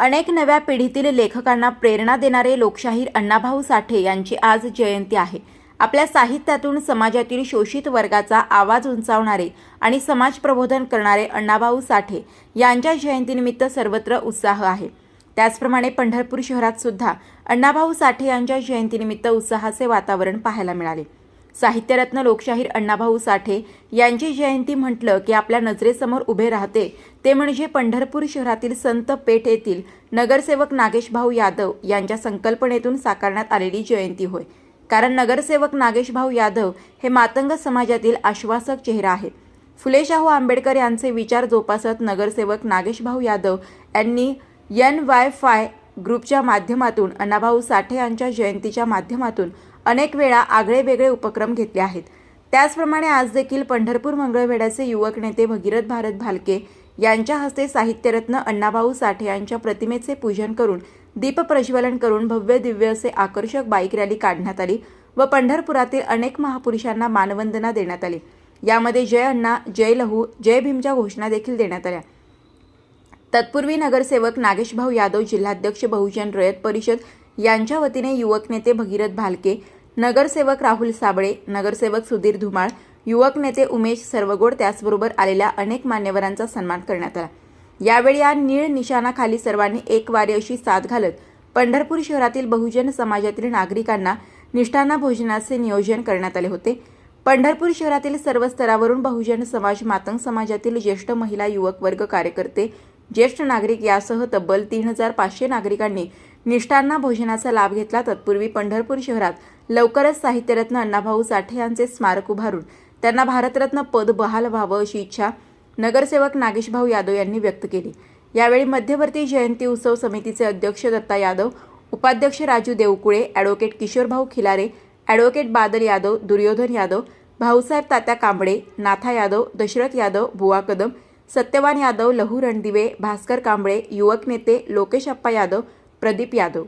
अनेक नव्या पिढीतील लेखकांना प्रेरणा देणारे लोकशाहीर अण्णाभाऊ साठे यांची आज जयंती आहे. आपल्या साहित्यातून समाजातील शोषित वर्गाचा आवाज उंचावणारे आणि समाज प्रबोधन करणारे अण्णाभाऊ साठे यांच्या जयंतीनिमित्त सर्वत्र उत्साह आहे. त्याचप्रमाणे पंढरपूर शहरात सुद्धा अण्णाभाऊ साठे यांच्या जयंतीनिमित्त उत्साहाचे वातावरण पाहायला मिळाले. साहित्यरत्न लोकशाहीर अण्णाभाऊ साठे यांची जयंती म्हटलं की आपल्या नजरेसमोर उभे राहते. ते म्हणजे पंढरपूर शहरातील संत पेठ येथील नगरसेवक नागेशभाऊ यादव यांच्या संकल्पनेतून साकारण्यात आलेली जयंती होय. कारण नगरसेवक नागेशभाऊ यादव हे मातंग समाजातील आश्वासक चेहरा आहे फुले शाहू आंबेडकर यांचे विचार जोपासत नगरसेवक नागेशभाऊ यादव यांनी एन वाय फाय ग्रुपच्या माध्यमातून अण्णाभाऊ साठे यांच्या जयंतीच्या माध्यमातून अनेक वेळा आगळे वेगळे उपक्रम घेतले आहेत. त्याचप्रमाणे आज देखील पंढरपूर मंगळवेढ्याचे युवक नेते भगीरथ भारत भालके यांच्या हस्ते साहित्यरत्न अण्णाभाऊ साठे यांच्या प्रतिमेचे पूजन करून दीपप्रज्वलन करून भव्य दिव्य असे आकर्षक बाईक रॅली काढण्यात आली व पंढरपुरातील अनेक महापुरुषांना मानवंदना देण्यात आली. यामध्ये जय अण्णा जय लहू जय भीमच्या घोषणा देखील देण्यात आल्या. तत्पूर्वी नगरसेवक नागेशभाऊ यादव जिल्हाध्यक्ष बहुजन रयत परिषद यांच्या वतीने युवक नेते भगीरथ भालके नगरसेवक राहुल साबळे नगरसेवक सुधीर धुमाळ युवक नेते उमेश सर्वगोड त्याचबरोबर आलेल्या अनेक मान्यवरांचा सन्मान करण्यात आला. यावेळी या निळ निशाणाखाली सर्वांनी एक वारी अशी साथ घालत पंढरपूर शहरातील बहुजन समाजातील नागरिकांना निष्ठाना भोजनाचे नियोजन करण्यात आले होते. पंढरपूर शहरातील सर्व स्तरावरून बहुजन समाज मातंग समाजातील ज्येष्ठ महिला युवक वर्ग कार्यकर्ते ज्येष्ठ नागरिक यासह तब्बल तीन हजार पाचशे नागरिकांनी निष्ठांना भोजनाचा लाभ घेतला. तत्पूर्वी पंढरपूर शहरात लवकरच साहित्यरत्न अण्णाभाऊ साठे यांचे स्मारक उभारून त्यांना भारतरत्न पद बहाल व्हावं अशी इच्छा नगरसेवक नागेशभाऊ यादव यांनी व्यक्त केली. यावेळी मध्यवर्ती जयंती उत्सव समितीचे अध्यक्ष दत्ता यादव उपाध्यक्ष राजू देवकुळे ॲडव्होकेट किशोरभाऊ खिलारे ॲडव्होकेट बादल यादव दुर्योधन यादव भाऊसाहेब तात्या कांबळे नाथा यादव दशरथ यादव बुवा कदम सत्यवान यादव लहू रणदिवे भास्कर कांबळे युवक नेते लोकेश अप्पा यादव प्रदीप यादव.